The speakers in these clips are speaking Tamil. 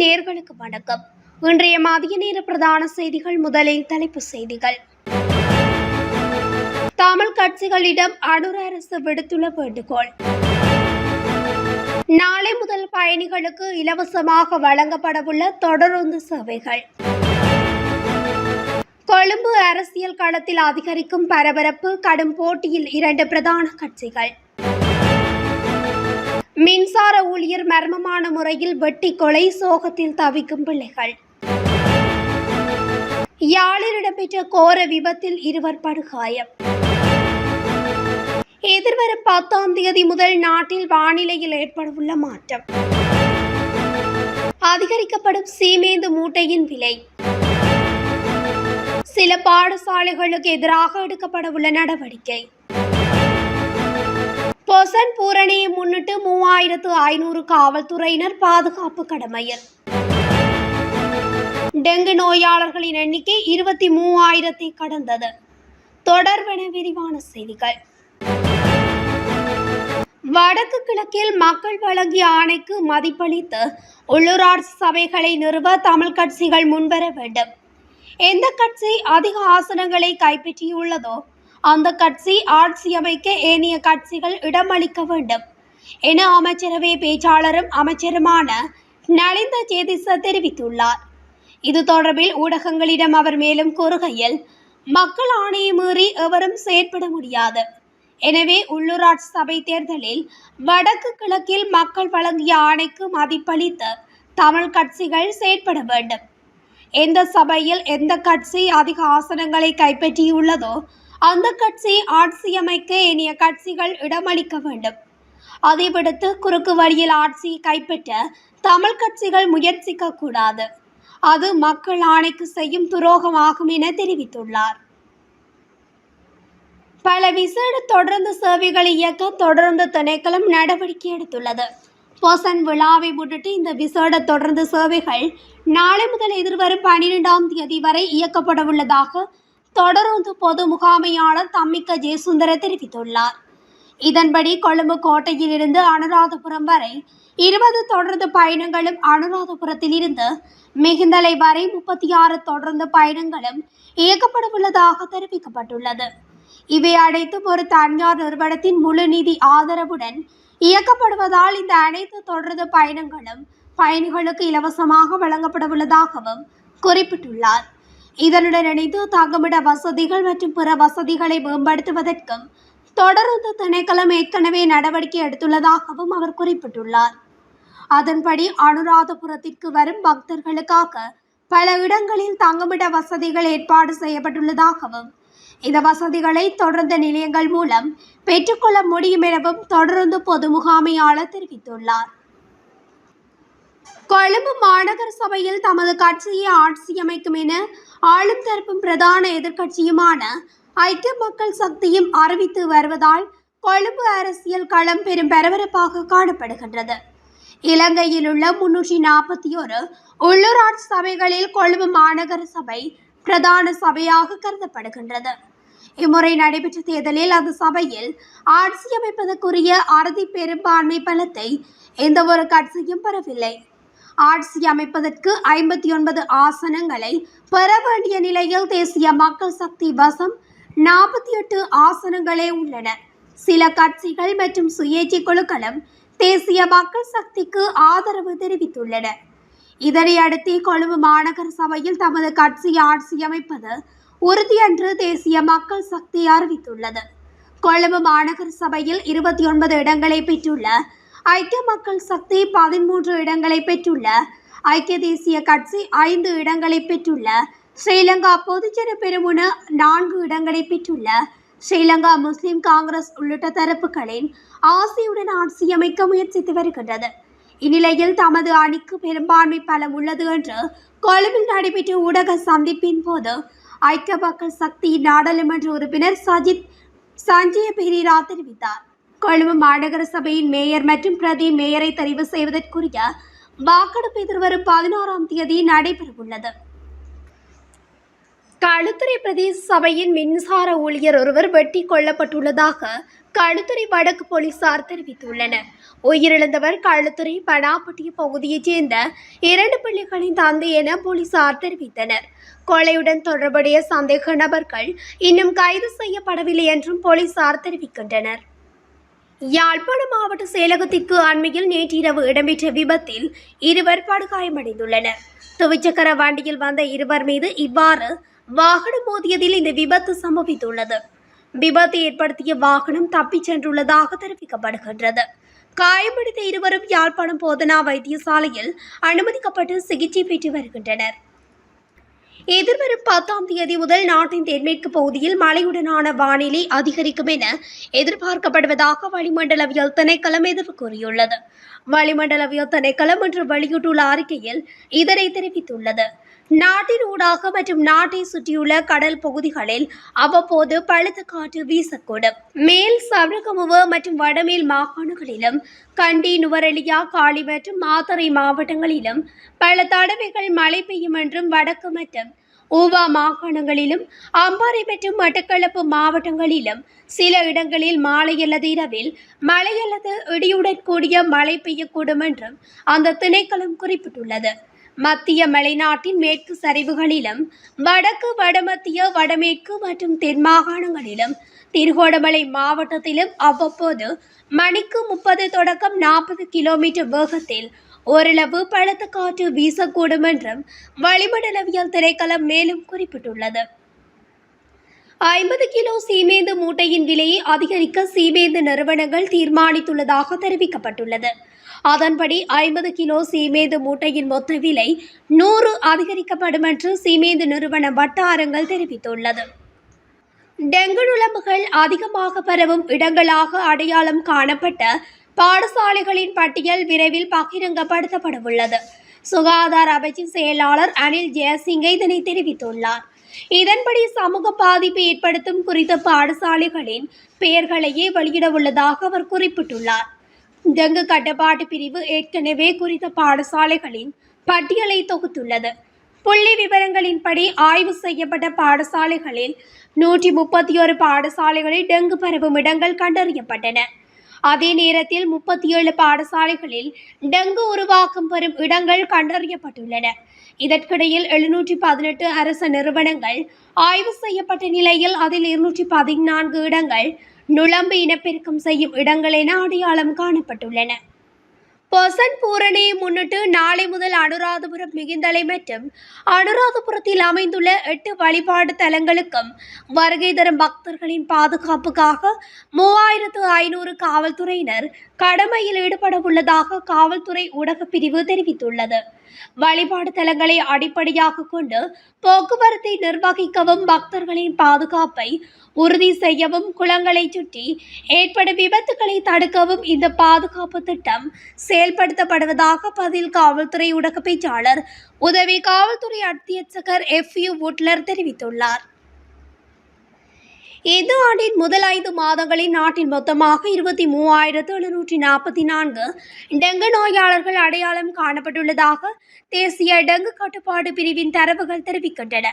நேர்களுக்கு வணக்கம். இன்றைய மதிய நேர பிரதான செய்திகள் முதலில் தலைப்பு செய்திகள். தமிழ் கட்சிகளிடம் அனுர அரசு விடுத்துள்ள வேண்டுகோள். நாளை முதல் பயணிகளுக்கு இலவசமாக வழங்கப்படவுள்ள தொடருந்து சேவைகள். கொழும்பு அரசியல் களத்தில் அதிகரிக்கும் பரபரப்பு கடும் போட்டியில் இரண்டு பிரதான கட்சிகள். மின்சார ஊழியர் மர்மமான முறையில் வெட்டி கொலை சோகத்தில் தவிக்கும் பிள்ளைகள். யாழில் இடம்பெற்ற கோர விபத்தில் இருவர் படுகாயம். எதிர்வரும் பத்தாம் தேதி முதல் நாட்டில் வானிலையில் ஏற்படவுள்ள மாற்றம். அதிகரிக்கப்படும் சீமேந்து மூட்டையின் விலை. சில பாடசாலைகளுக்கு எதிராக எடுக்கப்படவுள்ள நடவடிக்கை. பொசன் பூரணியை முன்னிட்டு மூவாயிரத்து ஐநூறு காவல்துறையினர் பாதுகாப்பு கடமையில். டெங்கு நோயாளர்களின் எண்ணிக்கை இருபத்தி மூவாயிரத்தை கடந்தது. தொடர்பென விரிவான செய்திகள். வடக்கு கிழக்கில் மக்கள் வழங்கிய ஆணைக்கு மதிப்பளித்து உள்ளூராட்சி சபைகளை நிறுவ தமிழ் கட்சிகள் முன்வர வேண்டும். எந்த கட்சி அதிக ஆசனங்களை கைப்பற்றியுள்ளதோ அந்த கட்சி ஆட்சி அமைக்க ஏனைய கட்சிகள் இடமளிக்க வேண்டும். என அமைச்சரவை பேச்சாளரும் அமைச்சருமான நலிந்த ஜேதிச தெரிவித்துள்ளார். இது தொடர்பில் ஊடகங்களிடம் அவர் மேலும் கூறுகையில் மக்கள் ஆணையை மீறி எவரும் செயற்பட முடியாது. எனவே உள்ளூராட்சி சபை தேர்தலில் வடக்கு கிழக்கில் மக்கள் வழங்கிய ஆணைக்கு மதிப்பளித்து தமிழ் கட்சிகள் செயற்பட வேண்டும். எந்த சபையில் எந்த கட்சி அதிக ஆசனங்களை கைப்பற்றியுள்ளதோ அந்த கட்சி ஆட்சி அமைக்க இனிய கட்சிகள் இடமளிக்க வேண்டும். அதைவிடுத்து குறுக்கு வழியில் ஆட்சியை கைப்பற்ற தமிழ் கட்சிகள் முயற்சிக்க கூடாது. அது மக்கள் ஆணைக்கு செய்யும் துரோகமாகும் என தெரிவித்துள்ளார். பல விசேட தொடர்ந்து சேவைகளை இயக்க தொடர்ந்து திணைக்களம் நடவடிக்கை எடுத்துள்ளது. பொசன் விழாவை முன்னிட்டு இந்த விசேட தொடர்ந்து சேவைகள் நாளை முதல் எதிர்வரும் பன்னிரெண்டாம் தேதி வரை இயக்கப்பட உள்ளதாக தொடருந்து பொது முகாமையாளர் தம்மிக்க ஜெயசுந்தர தெரிவித்துள்ளார். இதன்படி கொழும்பு கோட்டையில் இருந்து அனுராதபுரம் வரை இருபது தொடர்ந்து பயணங்களும் அனுராதபுரத்தில் இருந்து மிகுந்தலை வரை முப்பத்தி ஆறு தொடர்ந்து பயணங்களும் இயக்கப்படவுள்ளதாக தெரிவிக்கப்பட்டுள்ளது. இவை அனைத்தும் ஒரு தனியார் நிறுவனத்தின் முழு நிதி ஆதரவுடன் இயக்கப்படுவதால் இந்த அனைத்து தொடர்ந்து பயணங்களும் பயணிகளுக்கு இலவசமாக வழங்கப்படவுள்ளதாகவும் குறிப்பிட்டுள்ளார். இதனுடன் இணைந்து தங்குமிட வசதிகள் மற்றும் பிற வசதிகளை மேம்படுத்துவதற்கும் தொடர்ந்து திணைக்களம் ஏற்கனவே நடவடிக்கை எடுத்துள்ளதாகவும் அவர் குறிப்பிட்டுள்ளார். அதன்படி அனுராதபுரத்திற்கு வரும் பக்தர்களுக்காக பல இடங்களில் தங்குமிட வசதிகள் ஏற்பாடு செய்யப்பட்டுள்ளதாகவும் இந்த வசதிகளை தொடர்ந்து நிலையங்கள் மூலம் பெற்றுக்கொள்ள முடியும் எனவும் தொடர்ந்து பொது முகாமையாளர் தெரிவித்துள்ளார். கொழும்பு மாநகர சபையில் தமது கட்சியை ஆட்சியமைக்கும் என ஆளும் தரப்பும் பிரதான எதிர்க்கட்சியுமான ஐக்கிய மக்கள் சக்தியும் அறிவித்து வருவதால் கொழும்பு அரசியல் களம் பெரும் பரபரப்பாக காணப்படுகின்றது. இலங்கையில் உள்ள முன்னூற்றி நாற்பத்தி ஒரு உள்ளூராட்சி சபைகளில் கொழும்பு மாநகர சபை பிரதான சபையாக கருதப்படுகின்றது. இம்முறை நடைபெற்ற தேர்தலில் அந்த சபையில் ஆட்சி அமைப்பதற்குரிய அறுதி பெரும்பான்மை பலத்தை எந்த ஒரு கட்சியும் பெறவில்லை. ஆட்சி அமைப்பதற்கு ஐம்பத்தி ஒன்பது ஆசனங்களை பெற வேண்டிய நிலையில் தேசிய மக்கள் சக்தி வசம் நாற்பத்தி எட்டு ஆசனங்களே உள்ளன. சில கட்சிகள் மற்றும் சுயேட்சை குழுக்களும் தேசிய மக்கள் சக்திக்கு ஆதரவு தெரிவித்துள்ளன. இதனையடுத்து கொழும்பு மாநகர சபையில் தமது கட்சி ஆட்சி அமைப்பது உறுதியன்று தேசிய மக்கள் சக்தி அறிவித்துள்ளது. கொழும்பு மாநகர சபையில் இருபத்தி ஒன்பது இடங்களை பெற்றுள்ள ஐக்கிய மக்கள் சக்தி பதிமூன்று இடங்களை பெற்றுள்ள ஐக்கிய தேசிய கட்சி ஐந்து இடங்களை பெற்றுள்ள ஸ்ரீலங்கா பொதுஜன பெருமுன நான்கு இடங்களை பெற்றுள்ள ஸ்ரீலங்கா முஸ்லிம் காங்கிரஸ் உள்ளிட்ட தரப்புகளின் ஆசையுடன் ஆட்சியமைக்க முயற்சித்து வருகின்றது. இந்நிலையில் தமது அணிக்கு பெரும்பான்மை பலம் உள்ளது என்று கொழும்பில் நடைபெற்ற ஊடக சந்திப்பின் போது ஐக்கிய மக்கள் சக்தி நாடாளுமன்ற உறுப்பினர் சஜித் சஞ்சய பெரீரா தெரிவித்தார். கொழும்பு மாநகர சபையின் மேயர் மற்றும் பிரதி மேயரை தெரிவு செய்வதற்குரிய வாக்கெடுப்பு எதிர்வரும் பதினோராம் தேதி நடைபெறவுள்ளது. களுத்துறை பிரதேச சபையின் மின்சார ஊழியர் ஒருவர் வெட்டி கொல்லப்பட்டுள்ளதாக களுத்துறை வடக்கு போலீசார் தெரிவித்துள்ளனர். உயிரிழந்தவர் களுத்துறை பனாப்பட்டி பகுதியைச் சேர்ந்த இரண்டு பிள்ளைகளின் தந்தை என போலீசார் தெரிவித்தனர். கொலையுடன் தொடர்புடைய சந்தேக நபர்கள் இன்னும் கைது செய்யப்படவில்லை என்றும் போலீசார் தெரிவிக்கின்றனர். யாழ்ப்பாணம் மாவட்ட செயலகத்திற்கு அண்மையில் நேற்றிரவு இடம்பெற்ற விபத்தில் இருவர் படுகாயமடைந்துள்ளனர். துவிச்சக்கர வண்டியில் வந்த இருவர் மீது இவ்வாறு வாகனம் மோதியதில் இந்த விபத்து சம்பவித்துள்ளது. விபத்து ஏற்படுத்திய வாகனம் தப்பிச் சென்றுள்ளதாக தெரிவிக்கப்படுகின்றது. காயமடைந்த இருவரும் யாழ்ப்பாணம் போதனா வைத்தியசாலையில் அனுமதிக்கப்பட்டு சிகிச்சை பெற்று வருகின்றனர். எதிர்வரும் பத்தாம் தேதி முதல் நாட்டின் தென்மேற்கு பகுதியில் மழையுடனான வானிலை அதிகரிக்கும் என எதிர்பார்க்கப்படுவதாக வளிமண்டலவியல் திணைக்களம் எதிர்ப்பு கூறியுள்ளது. வளிமண்டலவியல் திணைக்களம் இன்று வெளியிட்டுள்ள அறிக்கையில் இதனை தெரிவித்துள்ளது. நாட்டின் ஊடாக மற்றும் நாட்டை சுற்றியுள்ள கடல் பகுதிகளில் அவ்வப்போது பழுத்த காற்று வீசக்கூடும். மேல் சபரகமுவ மற்றும் வடமேல் மாகாணங்களிலும் கண்டி நுவரெலியா காளி மற்றும் மாத்தறை மாவட்டங்களிலும் பல தடவைகள் மழை பெய்யும் என்றும் வடக்கு மற்றும் ஊவா மாகாணங்களிலும் அம்பாறை மற்றும் மட்டக்களப்பு மாவட்டங்களிலும் சில இடங்களில் மாலை அல்லது இரவில் மழை அல்லது இடியுடன் கூடிய மழை பெய்யக்கூடும் என்றும் அந்த திணைக்களம் குறிப்பிட்டுள்ளது. மத்திய மலைநாட்டின் மேற்கு சரிவுகளிலும் வடக்கு வடமத்திய வடமேற்கு மற்றும் தென் மாகாணங்களிலும் திருகோணமலை மாவட்டத்திலும் அவ்வப்போது மணிக்கு முப்பது தொடக்கம் நாற்பது கிலோமீட்டர் வேகத்தில் ஓரளவு பலத்த காற்று வீசக்கூடும் என்றும் வளிமண்டலவியல் திரைக்களம் மேலும் குறிப்பிட்டுள்ளது. ஐம்பது கிலோ சீமேந்து மூட்டையின் விலையை அதிகரிக்க சீமேந்து நிறுவனங்கள் தீர்மானித்துள்ளதாக தெரிவிக்கப்பட்டுள்ளது. அதன்படி ஐம்பது கிலோ சீமேந்து மூட்டையின் மொத்த விலை நூறு அதிகரிக்கப்படும் என்று சீமேந்து நிறுவன வட்டாரங்கள் தெரிவித்துள்ளது. டெங்கு நுழம்புகள் அதிகமாக பரவும் இடங்களாக அடையாளம் காணப்பட்ட பாடசாலைகளின் பட்டியல் விரைவில் பகிரங்கப்படுத்தப்படவுள்ளது. சுகாதார அமைச்சின் செயலாளர் அனில் ஜெயசிங்கை இதனை தெரிவித்துள்ளார். இதன்படி சமூக பாதிப்பை ஏற்படுத்தும் குறித்த பாடசாலைகளின் பெயர்களையே வெளியிட உள்ளதாக அவர் குறிப்பிட்டுள்ளார். டெங்கு கட்டுப்பாட்டு பிரிவு ஏற்கனவே குறித்த பாடசாலைகளின் பட்டியலை தொகுத்துள்ளது. புள்ளி விவரங்களின்படி ஆய்வு செய்யப்பட்ட பாடசாலைகளில் நூற்றி முப்பத்தி ஒரு பாடசாலைகளில் டெங்கு பரவும் இடங்கள் கண்டறியப்பட்டன. அதே நேரத்தில் முப்பத்தி ஏழு பாடசாலைகளில் டெங்கு உருவாக்கம் பெறும் இடங்கள் கண்டறியப்பட்டுள்ளன. இதற்கிடையில் எழுநூற்றி பதினெட்டு அரசு நிறுவனங்கள் ஆய்வு செய்யப்பட்ட நிலையில் அதில் இருநூற்றி பதினான்கு இடங்கள் நுளம்பு இனப்பெருக்கம் செய்யும் இடங்கள் என அடையாளம் காணப்பட்டுள்ளன. பொசன் பூரணியை முன்னிட்டு நாளை முதல் அனுராதபுரம் மிகுந்தலை மற்றும் அனுராதபுரத்தில் அமைந்துள்ள எட்டு வழிபாடு தலங்களுக்கும் வருகை தரும் பக்தர்களின் பாதுகாப்புக்காக மூவாயிரத்து ஐநூறு காவல்துறையினர் கடமையில் ஈடுபட உள்ளதாக காவல்துறை ஊடகப் பிரிவு தெரிவித்துள்ளது. வழிபாடு தலங்களை அடிப்படையாக கொண்டு போக்குவரத்தை நிர்வகிக்கவும் பக்தர்களின் பாதுகாப்பை உறுதி செய்யவும் குளங்களை சுற்றி ஏற்படும் விபத்துகளை தடுக்கவும் இந்த பாதுகாப்பு திட்டம் செயல்படுத்தப்படுவதாக பதில் காவல்துறை ஊடக பேச்சாளர் உதவி காவல்துறை அத்தியட்சகர் எஃப் யூ வுட்லர் தெரிவித்துள்ளார். இந்த ஆண்டின் முதல் ஐந்து மாதங்களில் நாட்டில் மொத்தமாக இருபத்தி மூவாயிரத்து எழுநூற்றி நாற்பத்தி நான்கு டெங்கு நோயாளர்கள் அடையாளம் காணப்பட்டுள்ளதாக தேசிய டெங்கு கட்டுப்பாடு பிரிவின் தரவுகள் தெரிவிக்கின்றன.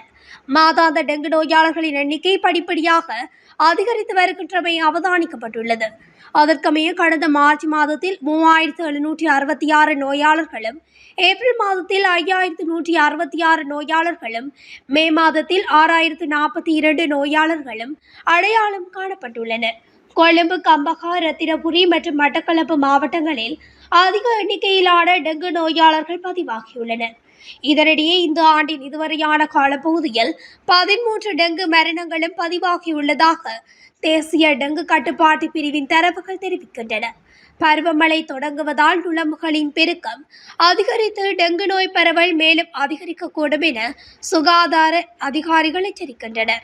மாதாந்த டெங்கு நோயாளர்களின் எண்ணிக்கை படிப்படியாக அதிகரித்து வருகின்றமை அவதானிக்கப்பட்டுள்ளது. அதற்கமைய கடந்த மார்ச் மாதத்தில் மூவாயிரத்து எழுநூற்றி அறுபத்தி ஆறு நோயாளர்களும் ஏப்ரல் மாதத்தில் ஐயாயிரத்து நூற்றி அறுபத்தி ஆறு நோயாளர்களும் மே மாதத்தில் ஆறாயிரத்து நாற்பத்தி இரண்டு நோயாளர்களும் அடையாளம் காணப்பட்டுள்ளனர் கொழும்பு கம்பகா ரத்தினபுரி மற்றும் மட்டக்களப்பு மாவட்டங்களில் அதிக எண்ணிக்கையிலான டெங்கு நோயாளர்கள் பதிவாகியுள்ளனர். இதனிடையே இந்த ஆண்டின் இதுவரையான காலப்பகுதியில் பதிமூன்று டெங்கு மரணங்களும் பதிவாகியுள்ளதாக தேசிய டெங்கு கட்டுப்பாட்டு பிரிவின் தரவுகள் தெரிவிக்கின்றன. பருவமழை தொடங்குவதால் நுழம்புகளின் பெருக்கம் அதிகரித்து டெங்கு நோய் பரவல் மேலும் அதிகரிக்கக்கூடும் என சுகாதார அதிகாரிகள் எச்சரிக்கின்றனர்.